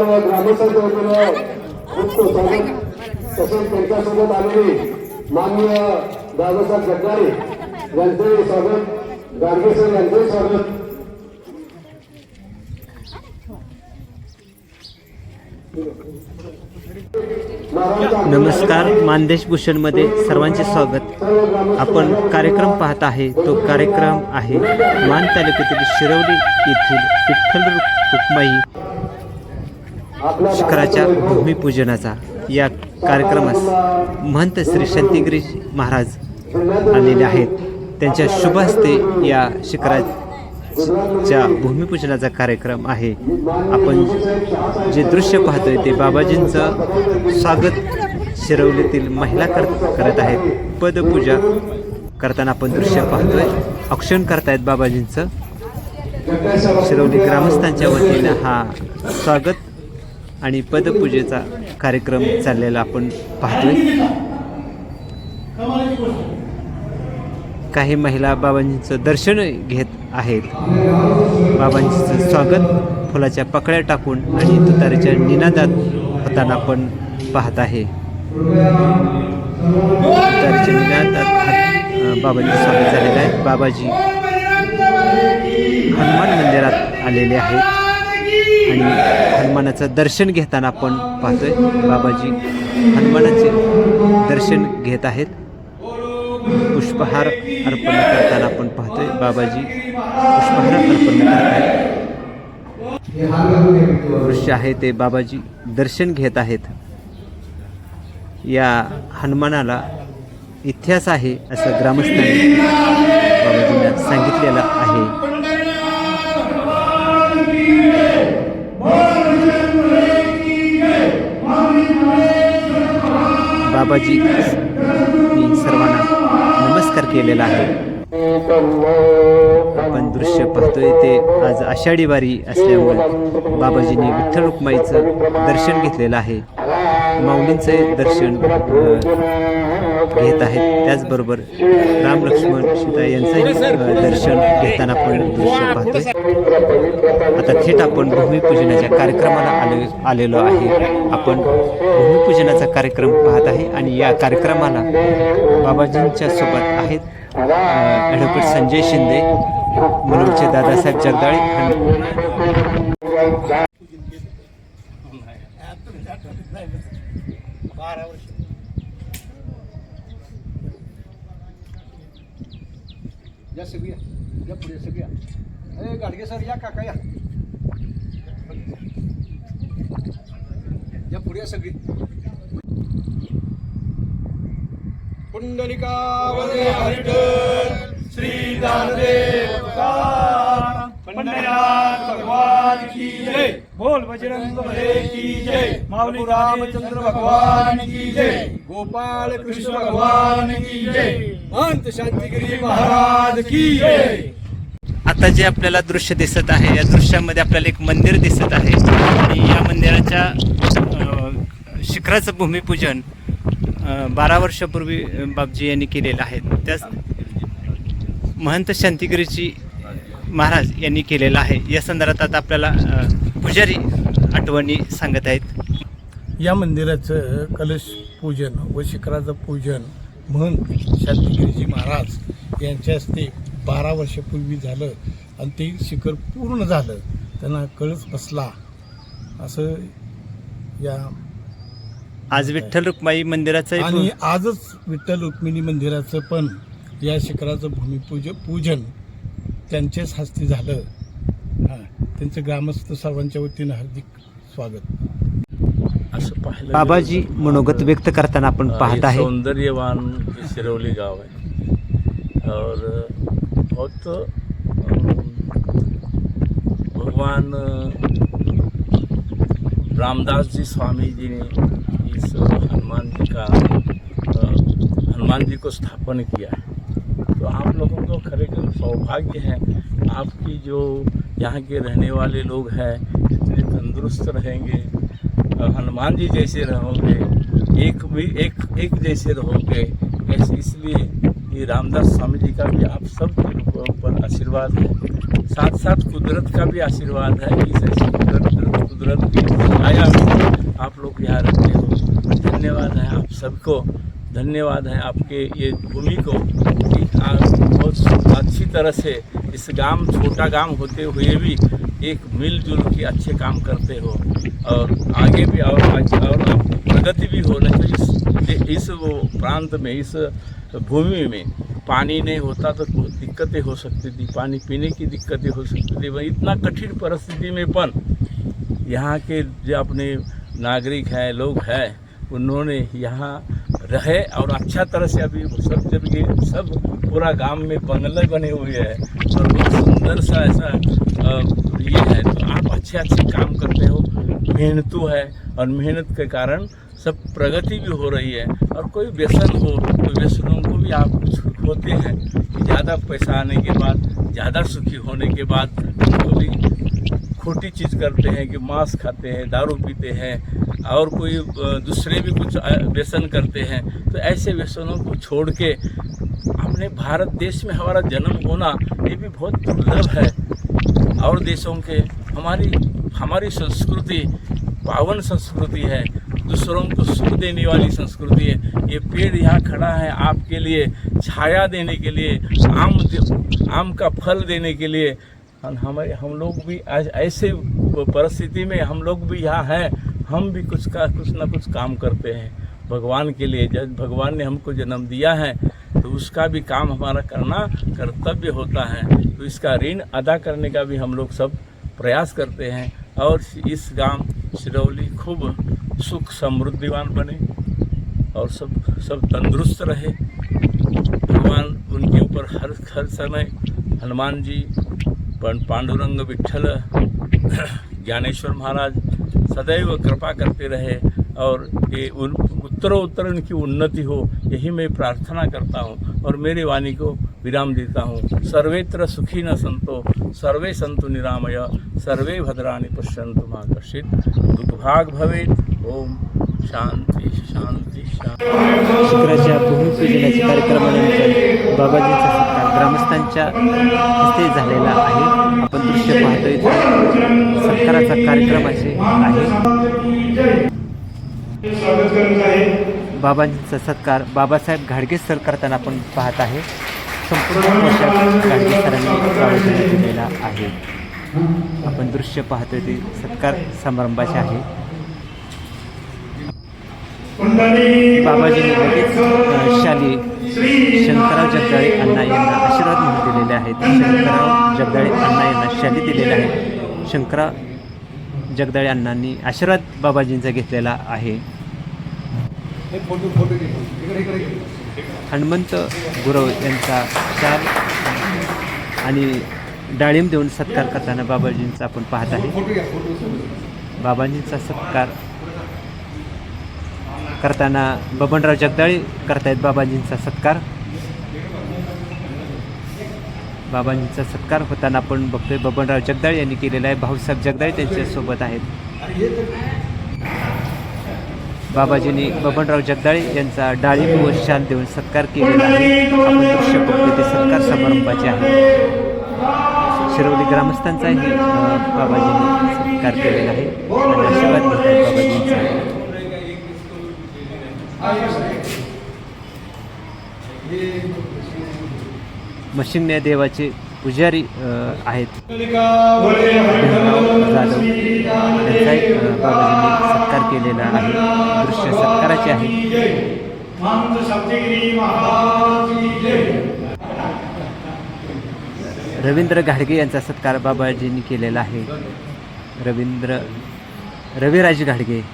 सर्व ग्रामस्थांच्या वतीनं खूप खूप स्वागत. तसेच त्यांच्यासोबत आलेली माननीय दादासाहेब यांचंही स्वागत. गाडगे सर यांचंही स्वागत. नमस्कार मानदेश भूषणमध्ये सर्वांचे स्वागत. आपण कार्यक्रम पाहत आहे तो कार्यक्रम आहे मान तालुक्यातील शिरवली येथील विठ्ठल रुक- रुक्माई शिखराच्या भूमिपूजनाचा या कार्यक्रमास महंत श्री शांतिगिरी महाराज आलेले आहेत. त्यांच्या शुभ हस्ते या शिखराच्या भूमिपूजनाचा कार्यक्रम आहे. आपण जे दृश्य पाहतोय ते बाबाजींचं स्वागत शिरवलीतील महिला कर करत आहेत. पदपूजा करताना आपण दृश्य पाहतोय. औक्षण करतायत बाबाजींचं. शिरवली ग्रामस्थांच्या वतीनं हा स्वागत आणि पदपूजेचा कार्यक्रम चाललेला आपण पाहतोय. काही महिला बाबांचं दर्शन घेत आहेत. बाबांचं स्वागत. फुलाच्या पकड्या टाकून आणि तुतारीच्या निनादात होताना आपण पाहत आहे. तुतारीच्या निनादात बाबांचं स्वागत झालेलं आहे. बाबाजी हनुमान मंदिरात आलेले आहेत. आणि हनुमानाचं दर्शन घेताना आपण पाहतोय. बाबाजी हनुमानाचे दर्शन घेत आहेत. पुष्पहार अर्पण करताना आपण पाहतोय. बाबाजी पुष्पहार अर्पण करत आहेत. दृश्य आहे ते. बाबाजी दर्शन घेत आहेत. या हनुमानाला इतिहास आहे असं ग्रामस्थांनी बाबाजींना सांगितलेलं आहे. बाबाजी मी सर्वांना नमस्कार केलेला आहे. आपण दृश्य पाहतोय ते आज आषाढी वारी असल्यामुळे बाबाजींनी विठ्ठल रुक्माईचं दर्शन घेतलेलं आहे. माऊलींचे दर्शन घेत आहेत. त्याचबरोबर राम लक्ष्मण सीता यांचंही दर्शन घेताना आपण दृश्य पाहतोय. आता थेट आपण भूमिपूजनाच्या कार्यक्रमाला आले आलेलो आहे. आपण भूमिपूजनाचा कार्यक्रम पाहत आहे आणि या कार्यक्रमाला बाबाजींच्या सोबत आहेत ॲडव्होकेट संजय शिंदे मुलुडचे दादासाहेब जगदाळे या सगळ्या या पुढे सगळ्या. अरे गाडगे सर या काका या. या पुढे सगळी. पुंडलिका वरदे हरिठल श्री दानदेव पंढरीनाथ भगवान की जय. बोल बजरंग बले की जय. माऊली रामचंद्र भगवान की जय. गोपाल कृष्ण भगवान की जय. महंत शांतिगिरी महाराज की जय. आता जे आपल्याला दृश्य दिसत आहे या दृश्यामध्ये आपल्याला एक मंदिर दिसत आहे. आणि या मंदिराच्या शिखराचं भूमिपूजन बारा वर्षापूर्वी बापजी यांनी केलेलं आहे. त्याच महंत शांतिगिरीची महाराज यांनी केलेलं आहे. या संदर्भात आता आपल्याला पुजारी आठवणी सांगत आहेत. या मंदिराचं कलश पूजन व शिखराचं पूजन महंत शांतिगिरीजी महाराज यांच्या हस्ते बारा वर्षापूर्वी झालं आणि ते शिखर पूर्ण झालं. त्यांना कळस बसला. असं या आज विठ्ठल रुक्माई मंदिराचं आणि आजच विठ्ठल रुक्मिणी मंदिराचं पण या शिखराचं भूमिपूज पूजन त्यांच्याच हस्ते झालं. हां त्यांचं ग्रामस्थ सर्वांच्या वतीनं हार्दिक स्वागत. बाबाजी मनोगत व्यक्त करताना आपण अ, पाहत आहे. सौंदर्यवान सिरौली गाँव है और बहुत भगवान रामदास जी स्वामी जी ने इस हनुमान जी का हनुमान जी को स्थापन किया. है तो आप लोगों को खरेखर सौभाग्य है आपकी जो यहाँ के रहने वाले लोग हैं इतने तंदुरुस्त रहेंगे अ, हनुमान जी जैसे रहोगे, एक भी, एक एक जैसे रहोगे, ऐसे, इसलिए ये रामदास स्वामी जी का भी आप सब के ऊपर आशीर्वाद है। साथ साथ कुदरत का भी आशीर्वाद है इस ऐसी कुदरत कुदरत की छाया आप लोग यहाँ रहते हो। धन्यवाद है आप सबको। धन्यवाद है आपके ये भूमि को बहुत अच्छी तरह से इस गाँव, छोटा गाँव होते हुए भी एक मिलजुल के अच्छे काम करते हो। और आगे भी और आगे और प्रगति भी हो नहीं तो इस इस वो प्रांत में, इस भूमि में पानी नहीं होता तो दिक्कतें हो सकती थी, पानी पीने की दिक्कतें हो सकती थी। वही इतना कठिन परिस्थिति में पण यहाँ के जो अपने नागरिक हैं, लोग हैं, उन्होंने यहाँ रहे और अच्छा तरह से अभी सब जब ये सब पूरा गाँव में बंगले बने हुए हैं और बहुत सुंदर सा ऐसा ये है। तो आप अच्छे अच्छे काम करते हो, मेहनतू है और मेहनत के कारण सब प्रगति भी हो रही है। और कोई व्यसन हो तो व्यसनों को भी आप होते हैं ज़्यादा पैसा आने के बाद, ज़्यादा सुखी होने के बाद, उनको भी खोटी चीज़ करते हैं कि मांस खाते हैं, दारू पीते हैं, और कोई दूसरे भी कुछ व्यसन करते हैं तो ऐसे व्यसनों को छोड़ के अपने भारत देश में हमारा जन्म होना, ये भी बहुत दुर्लभ है। और देशों के, हमारी हमारी संस्कृति पावन संस्कृति है, दूसरों को सुख देने वाली संस्कृति है। ये पेड़ यहाँ खड़ा है आपके लिए, छाया देने के लिए, आम आम का फल देने के लिए हमारे, हम लोग भी आज ऐसे परिस्थिति में हम लोग भी यहाँ हैं, हम भी कुछ का, कुछ ना कुछ काम करते हैं। भगवान के लिए, जब भगवान ने हमको जन्म दिया है तो उसका भी काम हमारा करना, कर्तव्य होता है। तो इसका ऋण अदा करने का भी हम लोग सब प्रयास करते हैं और इस गाँव सिरौली खूब सुख समृद्धिवान बने और सब सब तंदुरुस्त रहे। भगवान उनके ऊपर हर हर समय हनुमान जी पण- पांडुरंग विठ्ठल ज्ञानेश्वर महाराज सदैव कृपा करते रहे और ये उन उत्तरोत्तर उनकी उन्नति हो यही मैं प्रार्थना करता हूँ और मेरी वाणी को विराम देता हूँ। सर्वेत्र सुखी न संतो सर्वे संतु निरामय सर्वे भद्राणी पश्यंतु मा दुर्भाग भवेत्। ओम शांति शांति शांति। शुक्राच्या भूमिपूजनाच्या कार्यक्रमानंतर बाबाजींचा सत्कार ग्रामस्थांच्या हस्ते झालेला आहे. ते कार्यक्रम कार्यक्रमाचे आहे. बाबांचा सत्कार बाबासाहेब घाडगे सर करताना आपण पाहत आहे. संपूर्ण पोशाख घाडगे सरांनी दिलेला आहे. आपण दृश्य पाहतोय ते सत्कार समारंभाचे आहे. बाबाजी लगेच शाली शंकरराव जगदाळे अण्णा यांना आशीर्वाद म्हणून दिलेले आहेत. शंकरराव जगदाळे अण्णा यांना शाली दिलेल्या आहेत. शंकरराव जगदाळे अण्णांनी आशीर्वाद बाबाजींचा घेतलेला आहे. हनुमंत गुरव यांचा चार आणि डाळिंब देऊन सत्कार करताना बाबाजींचा आपण पाहत आहे. बाबाजींचा सत्कार करताना बबनराव जगदाळे करतायत बाबाजींचा सत्कार. बाबाजींचा सत्कार होताना आपण बघतोय. बबनराव जगदाळ यांनी केलेला आहे. भाऊसाहेब जगदाळे त्यांच्यासोबत आहेत. बाबाजींनी बबनराव जगदाळे यांचा डाळिंब व शाल देऊन सत्कार केलेला आहे. आपण दृश्य ते सत्कार समारंभाचे आहे. शिरवली ग्रामस्थांचाही बाबाजींनी सत्कार केलेला आहे. आणि आशीर्वाद घेत बाबाजींचा. मशिंगण्या देवाचे पुजारी आहेत. जाधव. यांचाही अ, बाबाजींनी सत्कार केलेला आहे. दृश्य सत्काराचे आहे. रवींद्र घाडगे यांचा सत्कार बाबाजींनी केलेला आहे. रवींद्र रविराज घाडगे.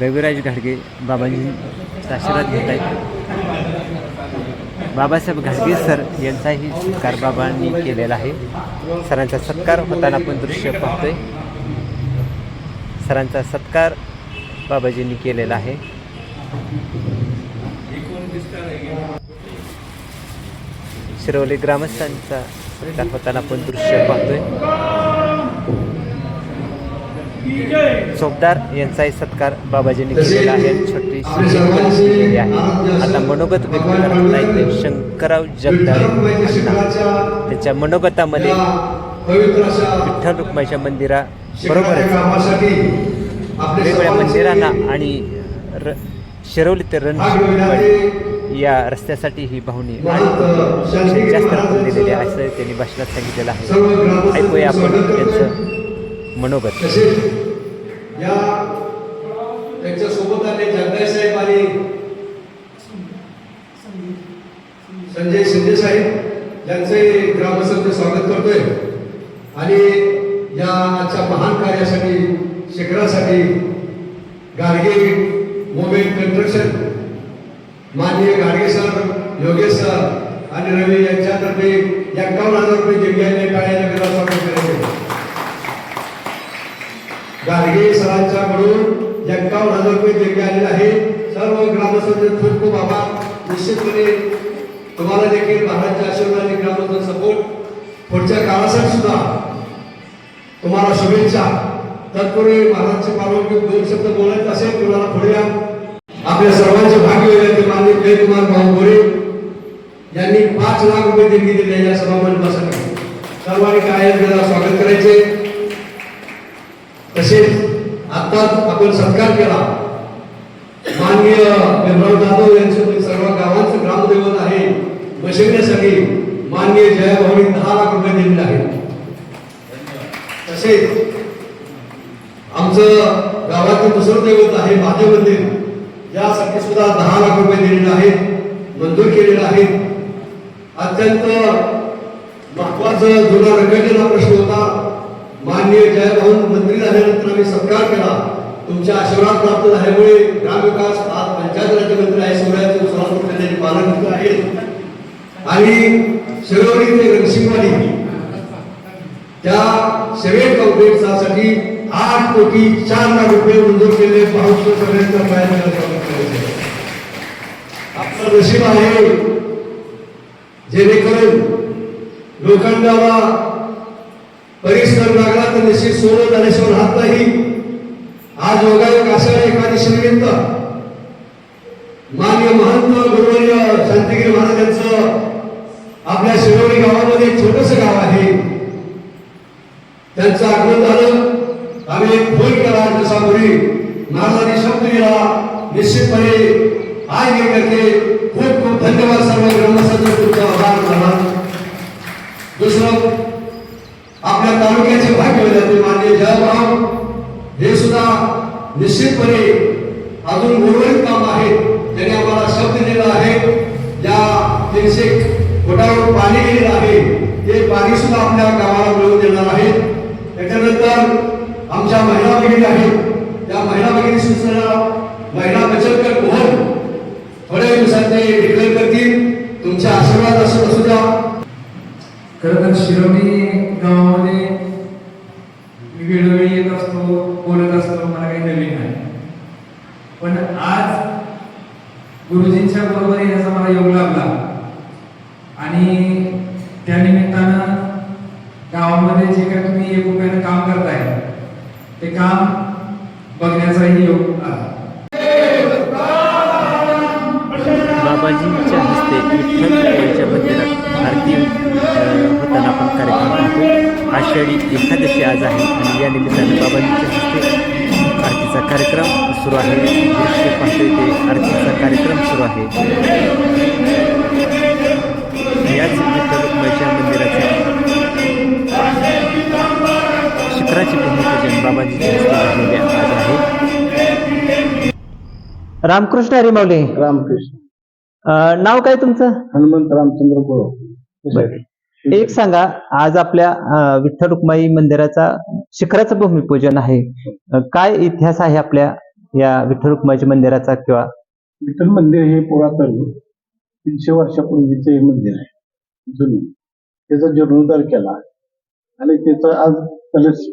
रविराज घाडगे बाबाजींचा आशीर्वाद घेत आहेत बाबासाहेब घाडगे सर यांचाही सत्कार बाबांनी केलेला आहे. सरांचा सत्कार होताना आपण दृश्य पाहतोय. सरांचा सत्कार बाबाजींनी केलेला आहे. शिरवली ग्रामस्थांचा सत्कार होताना आपण दृश्य पाहतोय. चोपदार यांचाही सत्कार बाबाजींनी केलेला आहे. छोटी केलेली आहे. आता मनोगत व्यक्त करत आहेत शंकरराव जगदाळे त्याच्या मनोगतामध्ये विठ्ठल रुक्माईच्या मंदिरा बरोबरच. वेगवेगळ्या मंदिरांना आणि र शिरवली ते रणवाडी या रस्त्यासाठी ही भावनी आणि जास्त दिलेली आहे असं त्यांनी भाषणात सांगितलेलं आहे. ऐकूया आपण त्यांचं मनोगत. तसेच या त्यांच्या आले जगदाय साहेब आणि संजय शिंदे साहेब. यांचे ग्रामस्थांचे स्वागत करतोय. आणि या आजच्या महान कार्यासाठी शिखरासाठी गाडगे मोमेंट कन्स्ट्रक्शन माननीय गाडगे सर योगेश सर आणि रवी यांच्यातर्फे एक्कावन्न हजार रुपये जिल्ह्याने काळ्या वेळा स्वागत करायचे गाडगे सरांच्याकडून एक्कावन्न हजार रुपये देणगी आलेले आहे सर्व ग्रामस्थांचे खूप खूप आभार. निश्चितपणे तुम्हाला देखील महाराजच्या आशीर्वादाने ग्रामस्थ सपोर्ट पुढच्या काळासाठी सुद्धा तुम्हाला शुभेच्छा. तत्पूर्वी महाराजचे पालन दोन शब्द बोलायचे असेल तुम्हाला पुढे या? आपल्या सर्वांचे भाग्य होईल माननीय जयकुमार भाऊ गोरे यांनी पाच लाख रुपये देणगी दिली या सभामंडपासाठी सर्वांनी काय स्वागत करायचे. तसेच आत्ताच आपण सत्कार केला. माननीय भीमराव जाधव यांचे म्हणजे सर्व गावांचं ग्रामदैवत आहे. बसविण्यासाठी माननीय जयाभाऊनी दहा लाख रुपये दिलेले आहेत. तसेच आमचं गावातील दुसरं दैवत आहे माते मंदिर. यासाठी सुद्धा दहा लाख रुपये दिलेले आहेत मंजूर केलेले आहेत. अत्यंत महत्वाचं जुना रंगलेला प्रश्न होता. माननीय जयभाऊ मंत्री झाल्यानंतर आम्ही सत्कार केला. तुमच्या आशीर्वाद प्राप्त झाल्यामुळे ग्रामविकास आज पंचायत राज्यमंत्री आहे शिवरायाचं सुरासुर त्यांनी पालन केलं आहे. आणि शिरोली ते रणसिंगवाडी त्या सेवेट कॉम्प्लेक्ससाठी आठ कोटी चार लाख रुपये मंजूर केले पाऊस सगळ्यांचा प्रयत्न आपलं नशीब आहे. जेणेकरून लोखंडाला परिसर लागला तर निश्चित सोनं झाल्याशिवाय राहत नाही. आज योगायोग आषाढ एकादशी निमित्त मान्य महंत गुरुवर्य शांतिगिरी महाराज यांचं आपल्या शिरोली गावामध्ये छोटस गाव आहे. त्यांचं आगमन झालं. आम्ही एक फोन केला दिवसापूर्वी महाराजांनी शब्द दिला. निश्चितपणे आज हे करते. खूप खूप धन्यवाद सर्व ग्रामस्थांचा. तुमचा आभार झाला दुसरं तालुक्याचे भाग्य होते माननीय जयभाव हे सुद्धा निश्चितपणे अजून उर्वरित काम आहे त्यांनी आम्हाला शब्द दिलेला आहे या तीनशे फुटावर पाणी गेलेलं आहे ते पाणी सुद्धा आपल्या गावाला मिळवून देणार आहे त्याच्यानंतर आमच्या महिला भगिनी आहेत. त्या महिला भगिनी सुद्धा महिला बचत गट मोहन थोड्या दिवसात ते डिक्लेअर करतील. तुमच्या आशीर्वाद असं असू द्या. खरं तर शिरोली गावामध्ये मी वेळोवेळी येत असतो बोलत असतो मला काही नवीन नाही. पण आज गुरुजींच्या बरोबर येण्याचा मला योग लाभला आणि त्या निमित्तानं गावामध्ये जे काही तुम्ही एक एकोप्यानं काम करताय ते काम बघण्याचाही योग एकादशी आज आहे आणि या निमित्तानं बाबाजींच्या हस्ते आरतीचा कार्यक्रम सुरू आहे. दृश्य पाहतोय ते आरतीचा कार्यक्रम सुरू आहे. याच विठ्ठल रुक्माईच्या मंदिराचे शिखराचे भूमिपूजन बाबाजीच्या हस्ते झालेले आज आहे. रामकृष्ण हरिमावले रामकृष्ण. नाव काय तुमचं? हनुमंत रामचंद्र गुरु एक सांगा आज आपल्या विठ्ठल रुक्माई मंदिराचा शिखराचं भूमिपूजन आहे. काय इतिहास आहे आपल्या या विठ्ठल रुक्माईच्या मंदिराचा किंवा? विठ्ठल मंदिर हे पुरातन तीनशे वर्षापूर्वीचे हे मंदिर आहे. जुनं. त्याचा जीर्णोद्धार केला आणि त्याचं आज कलश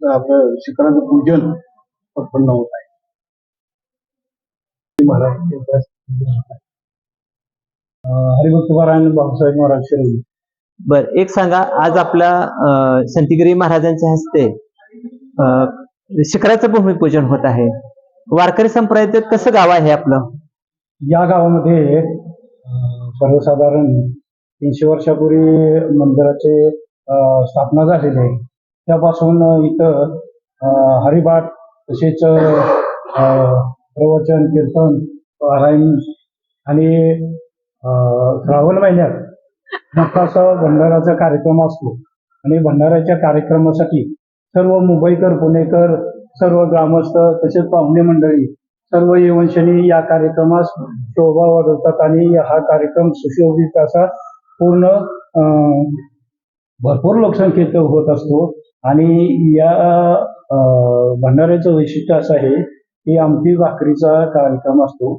आपलं शिखराचं पूजन संपन्न होत आहे. महाराज हरिभक्त पारायण भाऊसाहेब महाराज शिरोली बर एक सांगा आज आपल्या संतिगिरी संतगिरी महाराजांच्या हस्ते शिखराचं भूमिपूजन होत आहे. वारकरी संप्रदायात कसं गाव आहे आपलं? या गावामध्ये सर्वसाधारण तीनशे वर्षापूर्वी मंदिराचे स्थापना झालेली आहे. त्यापासून इथं हरिबाट तसेच प्रवचन कीर्तन पारायण आणि श्रावण महिन्यात मोठा असा भंडाराचा कार्यक्रम असतो. आणि भंडाऱ्याच्या कार्यक्रमासाठी सर्व मुंबईकर पुणेकर सर्व ग्रामस्थ तसेच पाहुणे मंडळी सर्व यवंशनी या कार्यक्रमास शोभा वाढवतात आणि हा कार्यक्रम सुशोभित असा पूर्ण भरपूर लोकसंख्येत होत असतो. आणि या भंडाऱ्याचं वैशिष्ट्य असं आहे की आमटी भाकरीचा कार्यक्रम असतो.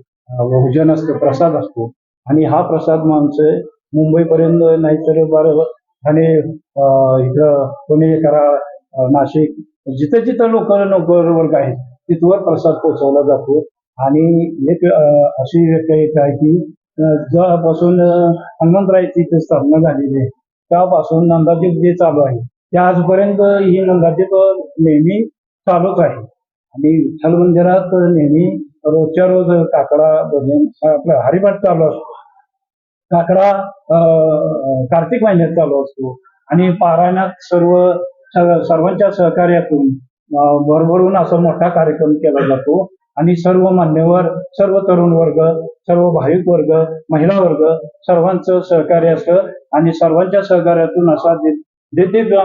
भोजन असतं प्रसाद असतो. आणि हा प्रसाद माणसं मुंबईपर्यंत नाहीतर बरं आणि इकडं पुणे कराड नाशिक जिथं जिथं लोक नोकर वर्ग आहेत तिथवर प्रसाद पोहोचवला जातो. आणि एक अशी एक एक आहे की जेव्हापासून हनुमंतरायची इथे स्थापना झालेली आहे त्यापासून नंदादीप जे चालू आहे ते आजपर्यंत ही नंदादीप नेहमी चालूच आहे. आणि विठ्ठल मंदिरात नेहमी रोजच्या रोज काकडा भजन आपलं हरिपाठ चालू असतो. काकडा कार्तिक महिन्यात चालू असतो. आणि पारायणात सर्व सर्वांच्या सहकार्यातून भरभरून असा मोठा कार्यक्रम केला जातो. आणि सर्व मान्यवर सर्व तरुण वर्ग सर्व भाविक वर्ग महिला वर्ग सर्वांचं सहकार्य असतं. आणि सर्वांच्या सहकार्यातून असा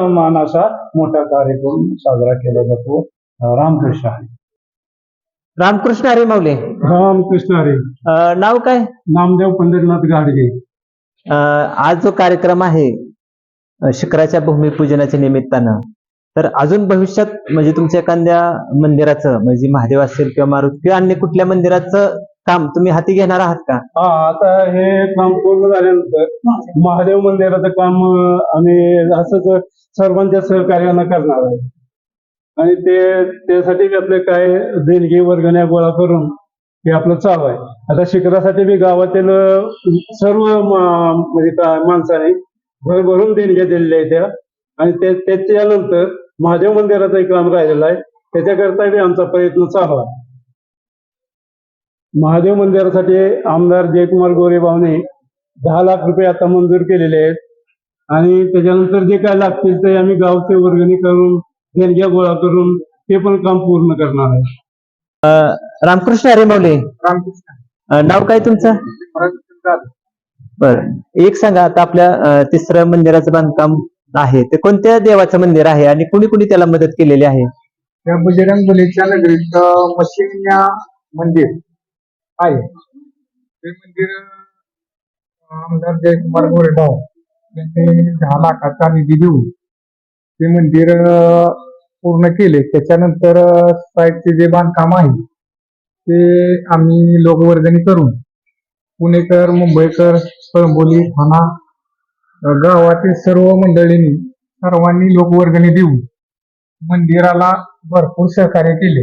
मान असा मोठा कार्यक्रम साजरा केला जातो. रामकृष्ण हरी. रामकृष्ण हरी माऊली. रामकृष्ण हरी. अं, नाव काय? नामदेव पंढरीनाथ गाडगे. अं, आज जो कार्यक्रम आहे अं, शिखराच्या भूमिपूजनाच्या निमित्तानं तर अजून भविष्यात म्हणजे तुमच्या एखाद्या मंदिराचं म्हणजे महादेव असेल किंवा मारुती किंवा अन्य कुठल्या मंदिराचं काम तुम्ही हाती घेणार आहात का? हा आता हे काम पूर्ण झाल्यानंतर महादेव मंदिराचं काम अं, आम्ही असंच सर्वांच्या सहकार्यानं करणार आहे. आणि ते त्यासाठी आपले काय देणगी वर्गण्या गोळा करून हे आपलं चालू आहे. आता शिखरासाठी बी गावातील सर्व म्हणजे का माणसाने भरभरून देणग्या दिलेल्या आहेत त्या. आणि त्याच्यानंतर महादेव मंदिराचं एक काम राहिलेलं आहे. त्याच्याकरता बी आमचा प्रयत्न चालू आहे. महादेव मंदिरासाठी आमदार जयकुमार गोरे भावने दहा लाख रुपये आता मंजूर केलेले आहेत. आणि त्याच्यानंतर जे काय लागतील ते आम्ही गावचे वर्गणी करून देणग्या गोळा करून ते पण काम पूर्ण करणार आहे. रामकृष्ण अरे माऊली नाव काय तुमचं? बर. एक सांगा आता आपल्या अं, तिसरं मंदिराचं बांधकाम आहे. ते कोणत्या देवाचं मंदिर आहे आणि कुणी कुणी त्याला मदत केलेली आहे? त्या बजरंग बलीच्या नगरीत मशिन्या मंदिर आहे. ते मंदिर आमदार जयकुमार गोरेगाव यांनी दहा लाखाचा निधी देऊन ते मंदिर पूर्ण केले. त्याच्यानंतर साईडचे जे बांधकाम आहे ते आम्ही लोकवर्गणी करून पुणेकर मुंबईकर कळंबोली ठाणा गावातील सर्व मंडळींनी सर्वांनी लोकवर्गणी देऊन मंदिराला भरपूर सहकार्य केले.